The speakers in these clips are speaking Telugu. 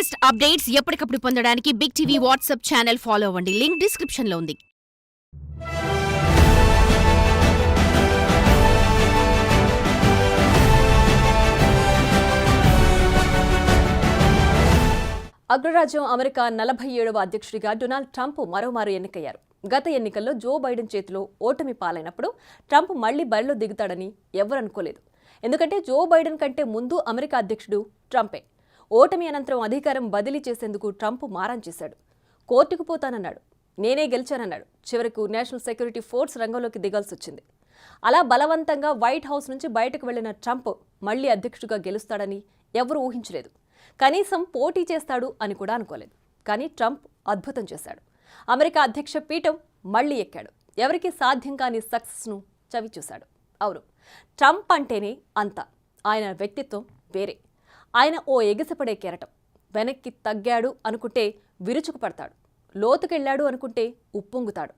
లేటెస్ట్ అప్డేట్స్ ఎప్పటికప్పుడు పొందడానికి big TV WhatsApp channel follow అవ్వండి. లింక్ డిస్క్రిప్షన్లో ఉంది. అగ్రరాజ్యం అమెరికా నలభై ఏడవ అధ్యక్షుడిగా డొనాల్డ్ ట్రంప్ మరోమారు ఎన్నికయ్యారు. గత ఎన్నికల్లో జో బైడెన్ చేతిలో ఓటమి పాలైనప్పుడు ట్రంప్ మళ్ళీ బరిలో దిగుతాడని ఎవరనుకోలేదు ఎందుకంటే జో బైడెన్ కంటే ముందు అమెరికా అధ్యక్షుడు ట్రంపే. ఓటమి అనంతరం అధికారం బదిలీ చేసేందుకు ట్రంప్ మారం చేశాడు. కోర్టుకు పోతానన్నాడు. నేనే గెలిచానన్నాడు. చివరకు నేషనల్ సెక్యూరిటీ ఫోర్స్ రంగంలోకి దిగాల్సి వచ్చింది. అలా బలవంతంగా వైట్ హౌస్ నుంచి బయటకు వెళ్ళిన ట్రంప్ మళ్ళీ అధ్యక్షుడిగా గెలుస్తాడని ఎవరూ ఊహించలేదు. కనీసం పోటీ చేస్తాడు అని కూడా అనుకోలేదు. కానీ ట్రంప్ అద్భుతం చేశాడు. అమెరికా అధ్యక్ష పీఠం మళ్ళీ ఎక్కాడు. ఎవరికి సాధ్యం కాని సక్సెస్ను చవి చూశాడు అవును ట్రంప్ అంటేనే అంత. ఆయన వ్యక్తిత్వం వేరే. ఆయన ఓ ఎగిసిపడే కెరటం. వెనక్కి తగ్గాడు అనుకుంటే విరుచుకుపడతాడు. లోతుకెళ్ళాడు అనుకుంటే ఉప్పొంగుతాడు.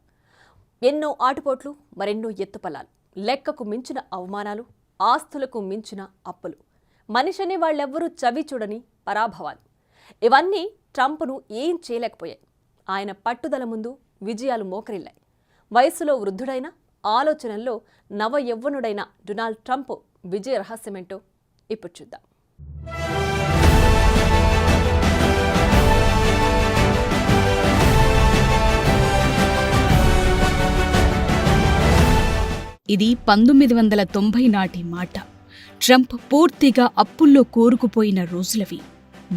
ఎన్నో ఆటుపోట్లు మరెన్నో ఎత్తుపల్లాలు. లెక్కకు మించిన అవమానాలు ఆస్తులకు మించిన అప్పులు. మనిషిని వాళ్ళెవ్వరూ చవి చూడని పరాభవాలు. ఇవన్నీ ట్రంప్ను ఏం చేయలేకపోయాయి. ఆయన పట్టుదల ముందు విజయాలు మోకరిల్లాయి. వయసులో వృద్ధుడైన ఆలోచనల్లో నవ యవ్వనుడైన డొనాల్డ్ ట్రంప్ విజయ రహస్యమేంటో ఇప్పుడు చూద్దాం. ఇది పంతొమ్మిది వందల తొంభై నాటి మాట. ట్రంప్ పూర్తిగా అప్పుల్లో కోరుకుపోయిన రోజులవి.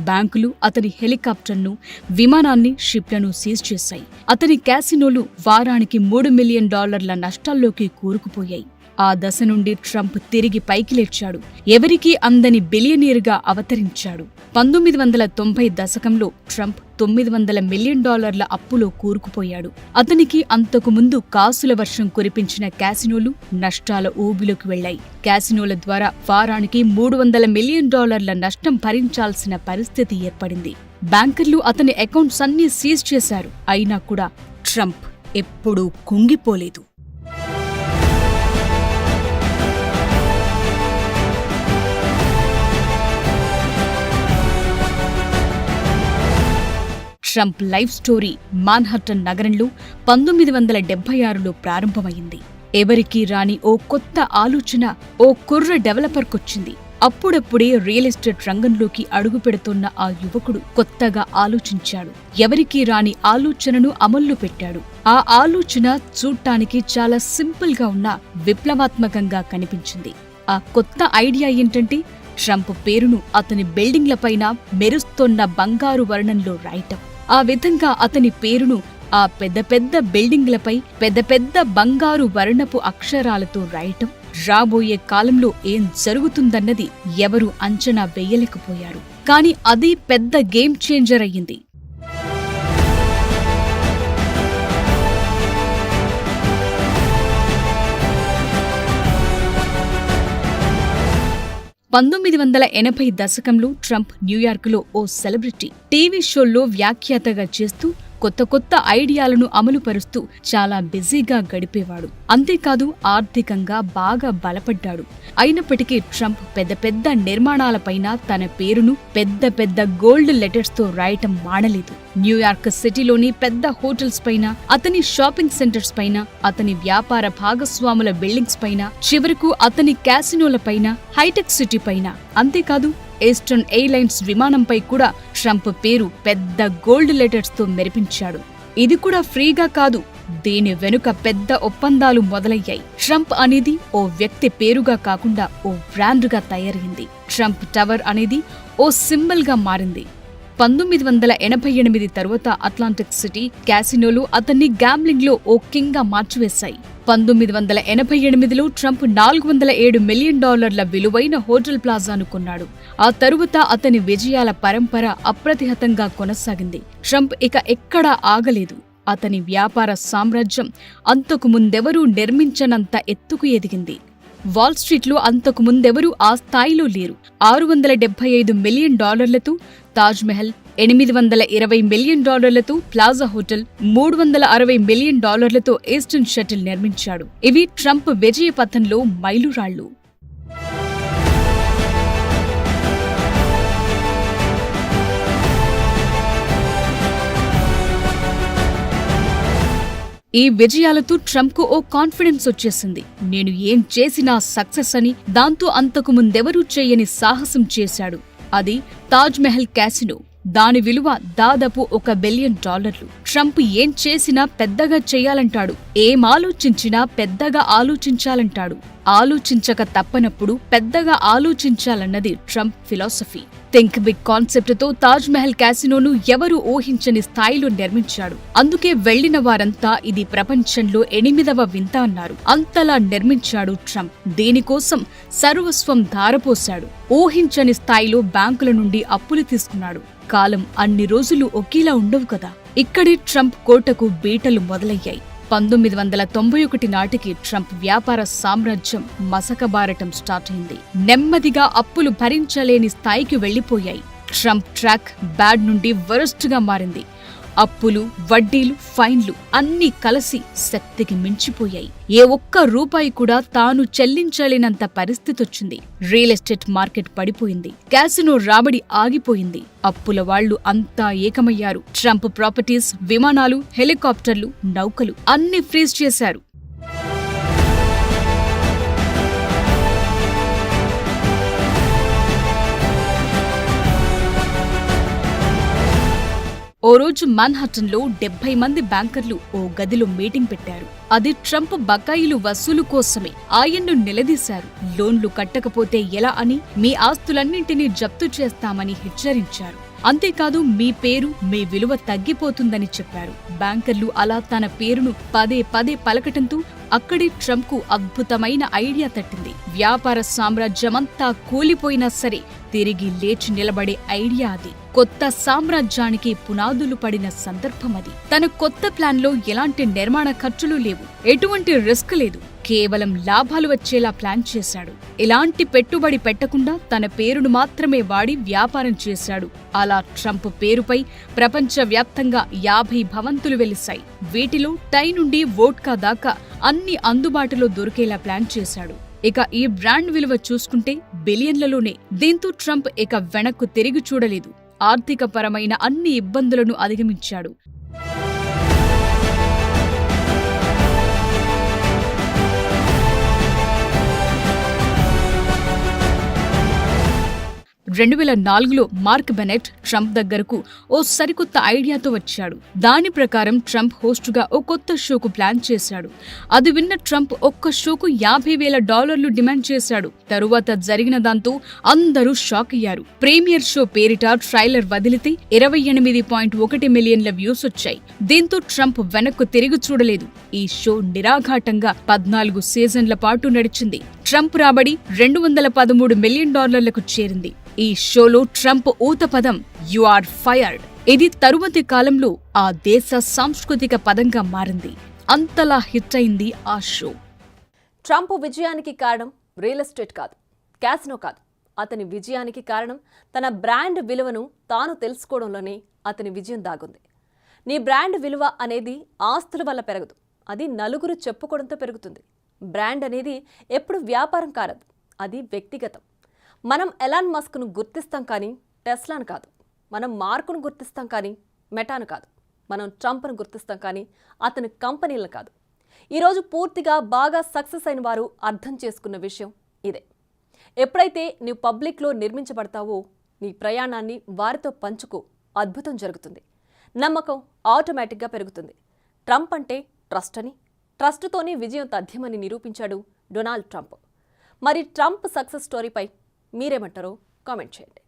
బ్యాంకులు అతని హెలికాప్టర్ను విమానాన్ని షిప్లను సీజ్ చేశాయి. అతని క్యాసినోలు వారానికి మూడు మిలియన్ డాలర్ల నష్టాల్లోకి కూరుకుపోయాయి. ఆ దశ నుండి ట్రంప్ తిరిగి పైకి లేచాడు. ఎవరికీ అందని బిలియనీర్గా అవతరించాడు. పంతొమ్మిది వందల తొంభై దశకంలో ట్రంప్ తొమ్మిది వందల మిలియన్ డాలర్ల అప్పులో కూరుకుపోయాడు. అతనికి అంతకు ముందు కాసుల వర్షం కురిపించిన క్యాసినోలు నష్టాల ఊబిలోకి వెళ్ళాయి క్యాసినోల ద్వారా వారానికి మూడు వందల మిలియన్ డాలర్ల నష్టం భరించాల్సిన పరిస్థితి ఏర్పడింది. బ్యాంకర్లు అతని అకౌంట్స్ అన్నీ సీజ్ చేశారు. అయినా కూడా ట్రంప్ ఎప్పుడూ కుంగిపోలేదు. ట్రంప్ లైఫ్ స్టోరీ మాన్హట్టన్ నగరంలో పంతొమ్మిది వందల డెబ్బై ఆరులో ప్రారంభమైంది. ఎవరికీ రాని ఓ కొత్త ఆలోచన ఓ కుర్ర డెవలపర్కొచ్చింది. అప్పుడప్పుడే రియల్ ఎస్టేట్ రంగంలోకి అడుగు పెడుతున్న ఆ యువకుడు కొత్తగా ఆలోచించాడు. ఎవరికీ రాని ఆలోచనను అమల్లో పెట్టాడు. ఆ ఆలోచన చూడటానికి చాలా సింపుల్గా ఉన్న విప్లవాత్మకంగా కనిపించింది. ఆ కొత్త ఐడియా ఏంటంటే ట్రంప్ పేరును అతని బిల్డింగ్లపైన మెరుస్తోన్న బంగారు వర్ణంలో రాయటం. ఆ విధంగా అతని పేరును ఆ పెద్ద పెద్ద బిల్డింగ్లపై పెద్ద పెద్ద బంగారు వర్ణపు అక్షరాలతో రాయటం రాబోయే కాలంలో ఏం జరుగుతుందన్నది ఎవరు అంచనా వేయలేకపోయారు. కాని అది పెద్ద గేమ్ చేంజర్ అయ్యింది. పంతొమ్మిది వందల ఎనభై దశకంలో ట్రంప్ న్యూయార్క్లో ఓ సెలబ్రిటీ టీవీ షోల్లో వ్యాఖ్యాతగా చేస్తూ కొత్త కొత్త ఐడియాలను అమలుపరుస్తూ చాలా బిజీగా గడిపేవాడు. అంతేకాదు ఆర్థికంగా బాగా బలపడ్డాడు. అయినప్పటికీ ట్రంప్ పెద్ద పెద్ద నిర్మాణాలపైన తన పేరును పెద్ద పెద్ద గోల్డ్ లెటర్స్తో రాయటం మానలేదు. న్యూయార్క్ సిటీలోని పెద్ద హోటల్స్ పైన అతని షాపింగ్ సెంటర్స్ పైన అతని వ్యాపార భాగస్వాముల బిల్డింగ్స్ పైన చివరకు అతని క్యాసినోల పైన హైటెక్ సిటీ పైన. అంతేకాదు ఈస్టర్న్ ఎయిర్లైన్స్ విమానంపై కూడా ట్రంప్ పేరు పెద్ద గోల్డ్ లెటర్స్తో మెరిపించాడు. ఇది కూడా ఫ్రీగా కాదు దీని వెనుక పెద్ద ఒప్పందాలు మొదలయ్యాయి. ట్రంప్ అనేది ఓ వ్యక్తి పేరుగా కాకుండా ఓ బ్రాండ్గా తయారైంది. ట్రంప్ టవర్ అనేది ఓ సింబల్గా మారింది. పంతొమ్మిది వందల ఎనభై ఎనిమిది తరువాత అట్లాంటిక్ సిటీ క్యాసినోలు అతన్ని గ్యాంబ్లింగ్లో ఓ కింగ్గా మార్చివేశాయి. పంతొమ్మిది వందల ఎనభై ఎనిమిదిలో ట్రంప్ నాలుగు వందల ఏడు మిలియన్ డాలర్ల విలువైన హోటల్ ప్లాజాను కొన్నాడు. ఆ తరువాత అతని విజయాల పరంపర అప్రతిహతంగా కొనసాగింది. ట్రంప్ ఇక ఎక్కడా ఆగలేదు. అతని వ్యాపార సామ్రాజ్యం అంతకు ముందెవరూ నిర్మించనంత ఎత్తుకు ఎదిగింది. వాల్ స్ట్రీట్లో అంతకు ముందెవరూ ఆ స్థాయిలో లేరు. ఆరు వందల డెబ్బై ఐదు మిలియన్ డాలర్లతో తాజ్ మహల్ ఎనిమిది వందల ఇరవై మిలియన్ డాలర్లతో ప్లాజా హోటల్ మూడు వందల అరవై మిలియన్ డాలర్లతో ఈస్టర్న్ షటిల్ నిర్మించాడు. ఇవి ట్రంప్ విజయ పథంలో మైలురాళ్ళు ఈ విజయాలతో ట్రంప్కు ఓ కాన్ఫిడెన్స్ వచ్చేసింది. నేను ఏం చేసినా సక్సెస్ అని దాంతో అంతకు ముందెవరూ చేయని సాహసం చేశాడు. అది తాజ్ మహల్ క్యాసినో. దాని విలువ దాదాపు ఒక బిలియన్ డాలర్లు. ట్రంప్ ఏం చేసినా పెద్దగా చేయాలంటాడు. ఏం ఆలోచించినా పెద్దగా ఆలోచించాలంటాడు. ఆలోచించక తప్పనప్పుడు పెద్దగా ఆలోచించాలన్నది ట్రంప్ ఫిలాసఫీ. థింక్ బిగ్ కాన్సెప్ట్తో తాజ్ మహల్ క్యాసినోను ఎవరు ఊహించని స్థాయిలో నిర్మించాడు. అందుకే వెళ్ళిన వారంతా ఇది ప్రపంచంలో ఎనిమిదవ వింత అన్నారు. అంతలా నిర్మించాడు ట్రంప్. దీనికోసం సర్వస్వం ధారపోశాడు. ఊహించని స్థాయిలో బ్యాంకుల నుండి అప్పులు తీసుకున్నాడు. కాలం అన్ని రోజులు ఒకేలా ఉండవు కదా. ఇక్కడే ట్రంప్ కోటకు బీటలు మొదలయ్యాయి. పంతొమ్మిది వందల తొంభై ఒకటి నాటికి ట్రంప్ వ్యాపార సామ్రాజ్యం మసకబారటం స్టార్ట్ అయింది. నెమ్మదిగా అప్పులు భరించలేని స్థాయికి వెళ్ళిపోయాయి ట్రంప్ ట్రాక్ బ్యాడ్ నుండి వరస్ట్గా మారింది. అప్పులు వడ్డీలు ఫైన్లు అన్నీ కలిసి శక్తికి మించిపోయాయి. ఏ ఒక్క రూపాయి కూడా తాను చెల్లించలేనంత పరిస్థితి వచ్చింది రియల్ ఎస్టేట్ మార్కెట్ పడిపోయింది. క్యాసినో రాబడి ఆగిపోయింది. అప్పుల వాళ్ళు అంతా ఏకమయ్యారు. ట్రంప్ ప్రాపర్టీస్ విమానాలు హెలికాప్టర్లు నౌకలు అన్ని ఫ్రీజ్ చేశారు. ఓ రోజు మాన్హట్టన్లో డెబ్బై మంది బ్యాంకర్లు ఓ గదిలో మీటింగ్ పెట్టారు. అది ట్రంప్ బకాయిలు వసూలు కోసమే ఆయన్ను నిలదీశారు. లోన్లు కట్టకపోతే ఎలా అని మీ ఆస్తులన్నింటినీ జప్తు చేస్తామని హెచ్చరించారు. అంతేకాదు మీ పేరు మీ విలువ తగ్గిపోతుందని చెప్పారు. బ్యాంకర్లు అలా తన పేరును పదే పదే పలకటంతో అక్కడే ట్రంప్కు అద్భుతమైన ఐడియా తట్టింది. వ్యాపార సామ్రాజ్యమంతా కూలిపోయినా సరే తిరిగి లేచి నిలబడే ఐడియా అది. కొత్త సామ్రాజ్యానికి పునాదులు పడిన సందర్భం అది. తన కొత్త ప్లాన్లో ఎలాంటి నిర్మాణ ఖర్చులు లేవు. ఎటువంటి రిస్క్ లేదు. కేవలం లాభాలు వచ్చేలా ప్లాన్ చేశాడు. ఎలాంటి పెట్టుబడి పెట్టకుండా తన పేరును మాత్రమే వాడి వ్యాపారం చేశాడు. అలా ట్రంప్ పేరుపై ప్రపంచవ్యాప్తంగా యాభై భవంతులు వెలిశాయి. వీటిలో టై నుండి వోడ్కా దాకా అన్ని అందుబాటులో దొరికేలా ప్లాన్ చేశాడు. ఇక ఈ బ్రాండ్ విలువ చూసుకుంటే బిలియన్లలోనే. దీంతో ట్రంప్ ఇక వెనక్కు తిరిగి చూడలేదు. ఆర్థికపరమైన అన్ని ఇబ్బందులను అధిగమించాడు. రెండు వేల నాలుగులో మార్క్ బెనెట్ ట్రంప్ దగ్గరకు ఓ సరికొత్త ఐడియాతో వచ్చాడు. దాని ప్రకారం ట్రంప్ హోస్టుగా ఓ కొత్త షోకు ప్లాన్ చేశాడు. అది విన్న ట్రంప్ ఒక్క షోకు యాభై వేల డాలర్లు డిమాండ్ చేశాడు. తరువాత జరిగిన దాంతో అందరూ షాక్ అయ్యారు. ప్రీమియర్ షో పేరిట ట్రైలర్ వదిలితే ఇరవై ఎనిమిది పాయింట్ ఒకటి మిలియన్ల వ్యూస్ వచ్చాయి. దీంతో ట్రంప్ వెనక్కు తిరిగి చూడలేదు. ఈ షో నిరాఘాటంగా పద్నాలుగు సీజన్ల పాటు నడిచింది. ట్రంప్ రాబడి రెండు వందల పదమూడు మిలియన్ డాలర్లకు చేరింది. ఈ షోలో ట్రంప్ ఊత పదం యు ఆర్ ఫైర్డ్. ఇది తరువాతి కాలంలో ఆ దేశ సాంస్కృతిక పదంగా మారింది. అంతలా హిట్ అయింది ఆ షో. ట్రంప్ విజయానికి కారణం రియల్ ఎస్టేట్ కాదు క్యాసినో కాదు. అతని విజయానికి కారణం తన బ్రాండ్ విలువను తాను తెలుసుకోవడంలోనే అతని విజయం దాగుంది. నీ బ్రాండ్ విలువ అనేది ఆస్తుల వల్ల పెరగదు అది నలుగురు చెప్పుకోవడంతో పెరుగుతుంది. బ్రాండ్ అనేది ఎప్పుడు వ్యాపారం కారదు అది వ్యక్తిగతం. మనం ఎలాన్ మస్క్ను గుర్తిస్తాం కానీ టెస్లాను కాదు. మనం మార్కును గుర్తిస్తాం కానీ మెటాను కాదు. మనం ట్రంప్ను గుర్తిస్తాం కానీ అతని కంపెనీలను కాదు. ఈరోజు పూర్తిగా బాగా సక్సెస్ అయిన వారు అర్థం చేసుకున్న విషయం ఇదే. ఎప్పుడైతే నీవు పబ్లిక్లో నిర్మించబడతావో నీ ప్రయాణాన్ని వారితో పంచుకో. అద్భుతం జరుగుతుంది. నమ్మకం ఆటోమేటిక్గా పెరుగుతుంది. ట్రంప్ అంటే ట్రస్ట్ అని. ట్రస్ట్తోనే విజయం తథ్యమని నిరూపించాడు డొనాల్డ్ ట్రంప్. మరి ట్రంప్ సక్సెస్ స్టోరీపై మీరేమంటారో కామెంట్ చేయండి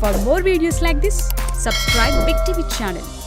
For more videos like this, subscribe Big TV channel